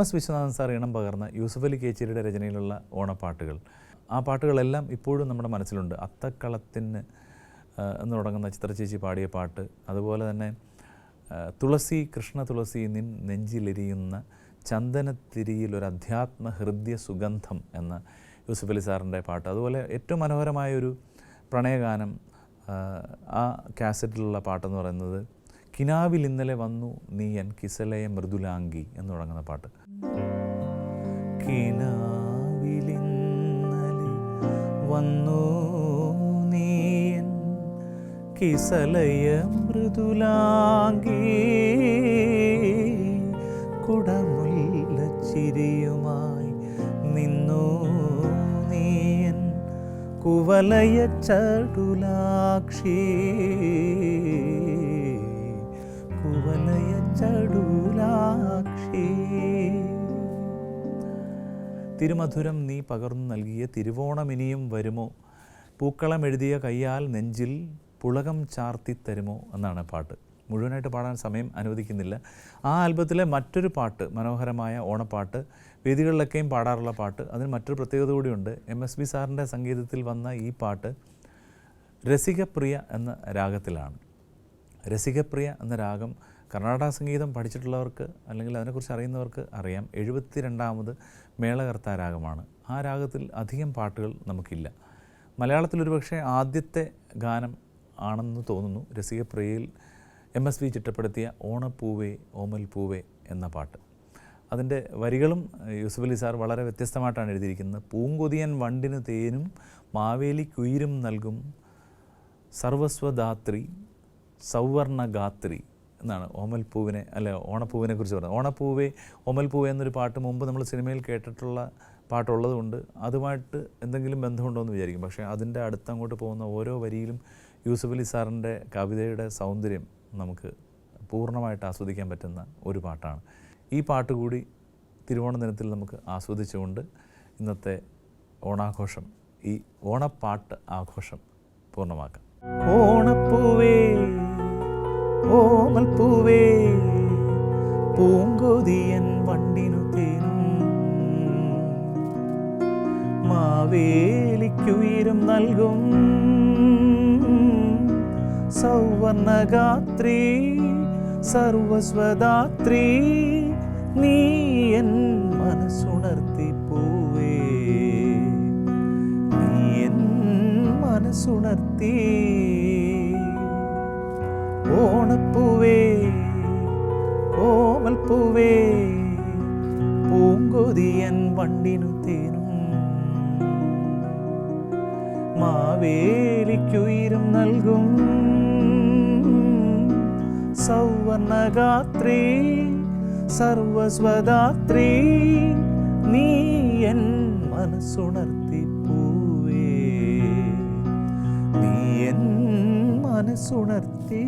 S Viswanathan sir ഇണം പകർന്ന യൂസഫ് അലി കേച്ചേരിയുടെ രചനയിലുള്ള ഓണപ്പാട്ടുകൾ. ആ പാട്ടുകളെല്ലാം ഇപ്പോഴും നമ്മുടെ മനസ്സിലുണ്ട്. അത്തക്കളത്തിന് എന്ന് തുടങ്ങുന്ന ചിത്രചേച്ചി പാടിയ പാട്ട്. അതുപോലെ തന്നെ തുളസി കൃഷ്ണ തുളസി നിൻ നെഞ്ചിലെരിയുന്ന ചന്ദനത്തിരിയിൽ ഒരു അധ്യാത്മ ഹൃദയ സുഗന്ധം എന്ന യൂസഫ് അലി സാറിന്റെ പാട്ട്. അതുപോലെ ഏറ്റവും മനോഹരമായൊരു പ്രണയഗാനം ആ, കാസറ്റിലുള്ള പാട്ടെന്ന് പറയുന്നത് കിനാവിൽ ഇന്നലെ വന്നു നീ എൻ കിസലയ മൃദുലാംഗി എന്ന് തുടങ്ങുന്ന പാട്ട്. കിനാവിലിന്നലെ വന്നു നീയൻ കിസലയ മൃദുലാംഗി. കുടമുല്ല ചിരിയുമായി നിന്നു നീയൻ കുവലയ ചടുലാക്ഷി. കുവലയ ചടുലാക്ഷി തിരുമധുരം നീ പകർന്നു നൽകിയ തിരുവോണം ഇനിയും വരുമോ? പൂക്കളം എഴുതിയ കയ്യാൽ നെഞ്ചിൽ പുളകം ചാർത്തി തരുമോ? എന്നാണ് പാട്ട്. മുഴുവനായിട്ട് പാടാൻ സമയം അനുവദിക്കുന്നില്ല. ആ ആൽബത്തിലെ മറ്റൊരു പാട്ട് മനോഹരമായ ഓണപ്പാട്ട് വേദികളിലൊക്കെയും പാടാറുള്ള പാട്ട് അതിന് മറ്റൊരു പ്രത്യേകത കൂടിയുണ്ട്. എം എസ് ബി സാറിന്റെ സംഗീതത്തിൽ വന്ന ഈ പാട്ട് രസികപ്രിയ എന്ന രാഗത്തിലാണ്. രസികപ്രിയ എന്ന രാഗം കർണാടക സംഗീതം പഠിച്ചിട്ടുള്ളവർക്ക് അല്ലെങ്കിൽ അതിനെക്കുറിച്ച് അറിയുന്നവർക്ക് അറിയാം. എഴുപത്തി രണ്ടാമത് മേളകർത്ത രാഗമാണ് ആ രാഗത്തിൽ അധികം പാട്ടുകൾ നമുക്കില്ല. മലയാളത്തിൽ ഒരുപക്ഷെ ആദ്യത്തെ ഗാനം ആണെന്ന് തോന്നുന്നു. രസികപ്രിയയിൽ എം എസ് വി ചിട്ടപ്പെടുത്തിയ ഓണപ്പൂവേ ഓമൽ പൂവേ എന്ന പാട്ട്. അതിന്റെ വരികളും യൂസുഫ് അലി സാർ വളരെ വ്യത്യസ്തമായിട്ടാണ് എഴുതിയിരിക്കുന്നത്. പൂങ്കൊതിയൻ വണ്ടിന് തേനും മാവേലി കുയിരും നൽകും സർവസ്വദാത്രി സൗവർണഗാത്രി എന്നാണ് ഓമൽപ്പൂവിനെ അല്ലെ ഓണപ്പൂവിനെ കുറിച്ച് പറയുന്നത് ഓണപ്പൂവേ ഓമൽപ്പൂവേ എന്നൊരു പാട്ട് മുമ്പ് നമ്മൾ സിനിമയിൽ കേട്ടിട്ടുള്ള പാട്ടുള്ളതുകൊണ്ട് അതുമായിട്ട് എന്തെങ്കിലും ബന്ധമുണ്ടോ എന്ന് വിചാരിക്കും. പക്ഷേ അതിന്റെ അടുത്തങ്ങോട്ട് പോകുന്ന ഓരോ വരിയിലും യൂസഫ് അലി സാറിന്റെ കവിതയുടെ സൗന്ദര്യം നമുക്ക് പൂർണമായിട്ട് ആസ്വദിക്കാൻ പറ്റുന്ന ഒരു പാട്ടാണ്. ഈ പാട്ട് കൂടി തിരുവോണ ദിനത്തിൽ നമുക്ക് ആസ്വദിച്ചുകൊണ്ട് ഇന്നത്തെ ഓണാഘോഷം ഈ ഓണപ്പാട്ട് ആഘോഷം പൂർണമാക്കാം. ഓണപ്പൂവേ ഓമൽ പൂവേ പൂങ്കൊതിയൻ വണ്ടിനു തേനും. മാവേലിക്കുയരും നൽകും. സൗവർണഗാത്രി സർവസ്വദാത്രി നീ എൻ മനസ്സുണർത്തി പൂവേ. നീ എൻ മനസ്സുണർത്തി ഓണപ്പൂവേ കോമൽ പൂവേ പൂങ്കൊതിയൻ വണ്ടിനു തേനും. മാവേലിക്കുയിരും നൽകും. സൗവർണഗാത്രി സർവസ്വദാത്രി നീ എൻ മനസ്സുണർത്തി. നീ എൻ മനസ്സുണർത്തി